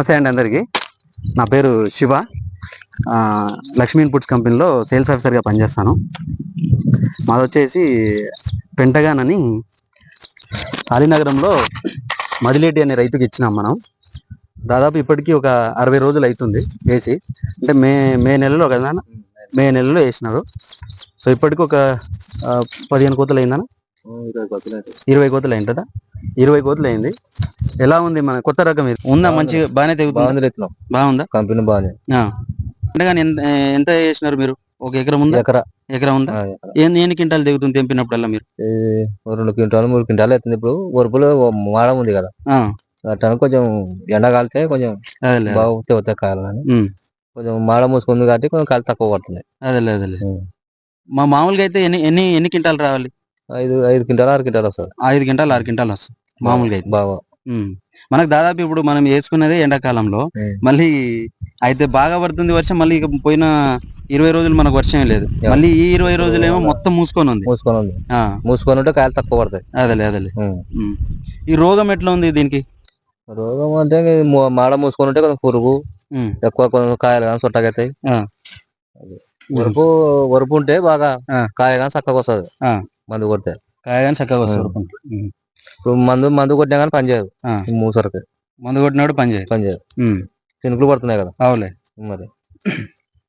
నమస్తే అండి అందరికీ. నా పేరు శివ. లక్ష్మీ ఇన్పుట్స్ కంపెనీలో సేల్స్ ఆఫీసర్గా పనిచేస్తాను. మాది వచ్చేసి పెంటగాన్ అని కాళీనగరంలో మదిలేటి అనే రైతుకి ఇచ్చినాం మనం. దాదాపు ఇప్పటికీ ఒక అరవై రోజులు అవుతుంది వేసి. అంటే మే మే నెలలో కదా? మే నెలలో వేసినారు. సో ఇప్పటికి ఒక పదిహేను కోతలు అయిందనా ఇరవై కోతలు అయింటుందా ఇరవై కోతలు అయింది. ఎలా ఉంది మన కొత్త రకం ఇది? ఉందా? మంచిగా బాగానే తెగుతుంది? బాగుంది కంపెనీ బాగానే. అంటే ఎంత చేసినారు మీరు? ఒక ఎకరం ఉందా? ఎకరా. ఎకరం ఉందా. ఎన్ని క్వింటాలు తెగుతుంది తెంపినప్పుడల్లా మీరు? రెండు క్వింటాలు మూడు క్వింటాలు అవుతుంది. ఇప్పుడు వరుపులో మాడం ఉంది కదా. అట్లా కొంచెం ఎండ కాలితే కొంచెం అదేలే. బాగా తెగుతాయి కాయలు కానీ ఉమ్, కొంచెం మాడ మూసుకుంది కాబట్టి కొంచెం కాయలు తక్కువ పడుతున్నాయి. అదేలే అదేలే. ఉమ్. మా మామూలుగా అయితే ఎన్ని ఎన్ని ఎన్ని క్వింటాలు రావాలి? ఐదు ఐదు క్వింటాలు ఆరు క్వింటాలు వస్తుంది. ఐదు క్వింటాలు ఆరు క్వింటాలు వస్తుంది. మామూలుగా అయితే. బాగా. మనకు దాదాపు ఇప్పుడు మనం వేసుకున్నదే ఎండాకాలంలో. మళ్ళీ అయితే బాగా పడుతుంది వర్షం మళ్ళీ ఇక పోయిన ఇరవై రోజులు మనకు వర్షం లేదు. మళ్ళీ ఈ ఇరవై రోజులు ఏమో మొత్తం మూసుకొని ఉంది మూసుకొని ఉంది మూసుకొని ఉంటే కాయలు తక్కువ పడతాయి అదేలే అదేలే ఉమ్. ఉమ్. ఈ రోగం ఎట్లా ఉంది దీనికి రోగం అంటే మాడ మూసుకొని ఉంటే కొంచెం పురుగు. ఎక్కువ కొంచెం కాయలు కానీ సొట్టగైతాయి. అది. వరుపు వరుపు ఉంటే బాగా. కాయ కానీ చక్కగా వస్తుంది ఆ. మందు కొడితే కాయగానే చక్కగా వస్తారు ఉమ్. ఇప్పుడు మందు మందు కొట్టినా కానీ పని చేయదు. ఆ. ఈ మూసరికి. మందు కొట్టినాడు పని చేయదు. పని చేయదు. ఉమ్. చినుకులు పడుతున్నాయి కదా. అవులే మరి.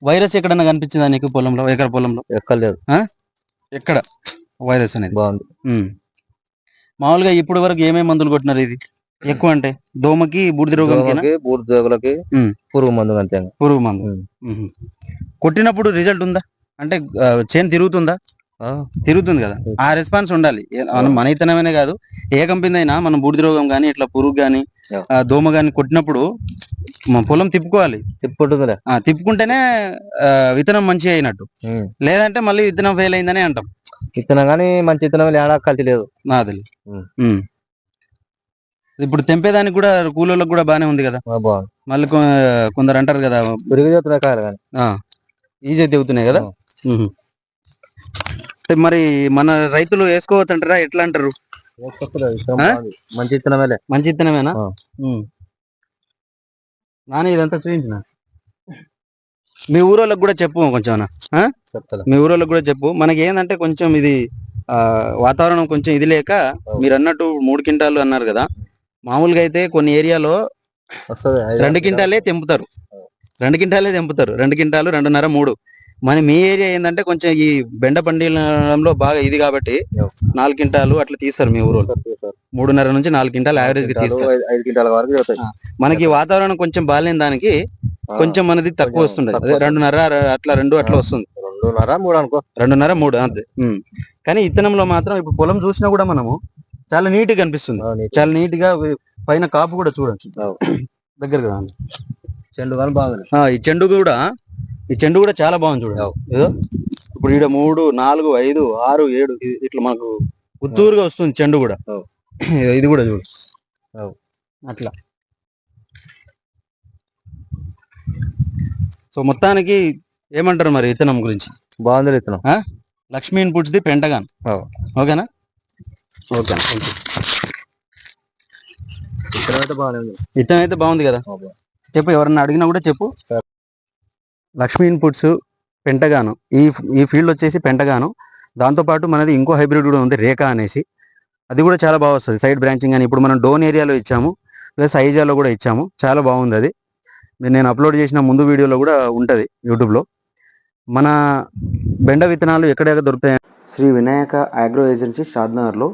వైరస్ ఎక్కడన్నా కనిపించిందా నీకు పొలంలో ఎకర పొలంలో? ఎక్కలేదు ఎక్కడ? వైరస్ అనేది. బాగుంది. ఉమ్. మామూలుగా ఇప్పటి వరకు ఏమేమి మందులు కొట్టినారు ఇది? ఎక్కువ అంటే దోమకి బూడిద రోగంకి దోమకి బూడిద దోగులకి ఉమ్. పురుగు మందు అంతే. పురుగు మందు. ఉమ్. కొట్టినప్పుడు రిజల్ట్ ఉందా? అంటే ఆ, చేను తిరుగుతుందా? తిరుగుతుంది కదా. ఆ రెస్పాన్స్ ఉండాలి. మనం మన ఇతనమనే కాదు. ఏ కంపెనీ అయినా మనం బూడిద రోగం కానీ ఇట్లా పురుగు కానీ. దోమ కానీ కొట్టినప్పుడు మన పొలం తిప్పుకోవాలి. తిప్పుకుంటుందిలే. ఆ, తిప్పుకుంటేనే విత్తనం మంచి అయినట్టు. ఉమ్. లేదంటే మళ్ళీ విత్తనం ఫెయిల్ అయిందని అంటాం. విత్తనం కానీ మంచి విత్తనం ఏడా కల్తీ లేదు. నాది ఉమ్. ఇప్పుడు తెంపేదానికి కూడా కూలోళ్ళకి కూడా బానే ఉంది కదా. మళ్ళీ కొందరు అంటారు కదా పురుగు ఈజీ తెగుతున్నాయి కదా. మరి మన రైతులు వేసుకోవచ్చు అంటారా? ఎట్లా అంటారు. మంచి మంచి. నాని ఇదంతా చూపించిన మీ ఊరోళ్ళకి కూడా చెప్పు కొంచెం. చెప్తా మీ ఊరోళ్ళకి కూడా చెప్పు. మనకి ఏంటంటే కొంచెం ఇది వాతావరణం కొంచెం ఇది లేక మీరు అన్నట్టు మూడు క్వింటాలు అన్నారు కదా. మామూలుగా అయితే కొన్ని ఏరియాలో రెండు క్వింటాలే తెంపుతారు. రెండు క్వింటాలే తెంపుతారు. రెండు క్వింటాలు రెండున్నర మూడు. మన మీ ఏరియా ఏంటంటే కొంచెం ఈ బెండ పండిలో బాగా ఇది కాబట్టి నాలుగు క్వింటాలు అట్లా తీస్తారు మీ ఊరు మూడున్నర నుంచి నాలుగు క్వింటాలు యావరేజ్గా తీస్తారు. ఐదు క్వింటాల వరకు మనకి వాతావరణం కొంచెం బాగాలేని దానికి కొంచెం మనది తక్కువ అదే రెండున్నర అట్లా రెండు అట్లా వస్తుంది. రెండున్నర మూడు అనుకో. రెండున్నర మూడు అంతే. కానీ ఇత్తనంలో మాత్రం ఇప్పుడు పొలం చూసినా కూడా మనము చాలా నీట్గా కనిపిస్తుంది నీట్. చాలా నీట్గా పైన కాపు కూడా చూడండి. రాండి. చెండు కానీ బాగుంది. ఈ చెండు కూడా ఈ చెండు కూడా చాలా బాగుంది చూడండి ఏదో? ఇప్పుడు ఈడ మూడు నాలుగు ఐదు ఆరు ఏడు ఇట్లా మనకు గుత్తూరుగా వస్తుంది చెండు కూడా. ఇది కూడా చూడు. అట్లా. సో మొత్తానికి ఏమంటారు మరి విత్తనం గురించి? బాగుంది విత్తనం లక్ష్మీ ఇన్పుట్స్ ది పెంటగాన్. ఓకేనా? ఓకే ఉంది. విత్తనం అయితే బాగుంది కదా. చెప్పు ఎవరన్నా అడిగినా కూడా చెప్పు. Lakshmi inputs Pentagon. ఈ ఈ ఫీల్డ్ వచ్చేసి పెంటగాను. దాంతోపాటు మనది ఇంకో హైబ్రిడ్ కూడా ఉంది రేఖా అనేసి. అది కూడా చాలా బాగా వస్తుంది సైడ్ బ్రాంచింగ్ అని. ఇప్పుడు మనం డోన్ ఏరియాలో ఇచ్చాము ప్లస్ ఐజాలో కూడా ఇచ్చాము. చాలా బాగుంది అది. నేను అప్లోడ్ చేసిన ముందు వీడియోలో కూడా ఉంటుంది యూట్యూబ్లో. మన బెండ విత్తనాలు ఎక్కడెక్కడ దొరుకుతాయి? శ్రీ వినాయక అగ్రో ఏజెన్సీ షాద్నగర్లో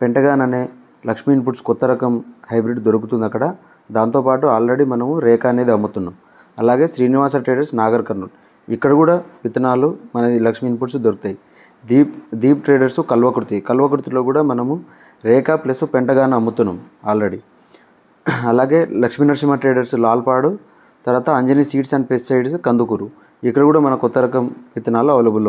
పెంటగాన్ అనే లక్ష్మీ ఇన్పుట్స్ కొత్త రకం హైబ్రిడ్ దొరుకుతుంది అక్కడ. దాంతోపాటు ఆల్రెడీ మనము రేఖ అనేది అమ్ముతున్నాం. అలాగే శ్రీనివాస ట్రేడర్స్ నాగర్ కర్నూలు. ఇక్కడ కూడా విత్తనాలు మన లక్ష్మీ ఇన్పుట్స్ దొరుకుతాయి. దీప్ దీప్ ట్రేడర్స్ కల్వకుర్తి. కల్వకుర్తిలో కూడా మనము రేఖ ప్లస్ పెంటగాన్ అమ్ముతున్నాం ఆల్రెడీ. అలాగే లక్ష్మీ నరసింహ ట్రేడర్స్ లాల్పాడు తర్వాత Anjani seeds and pesticides Kandukur. ఇక్కడ కూడా మన కొత్త రకం విత్తనాలు అవైలబుల్లో ఉన్నాయి.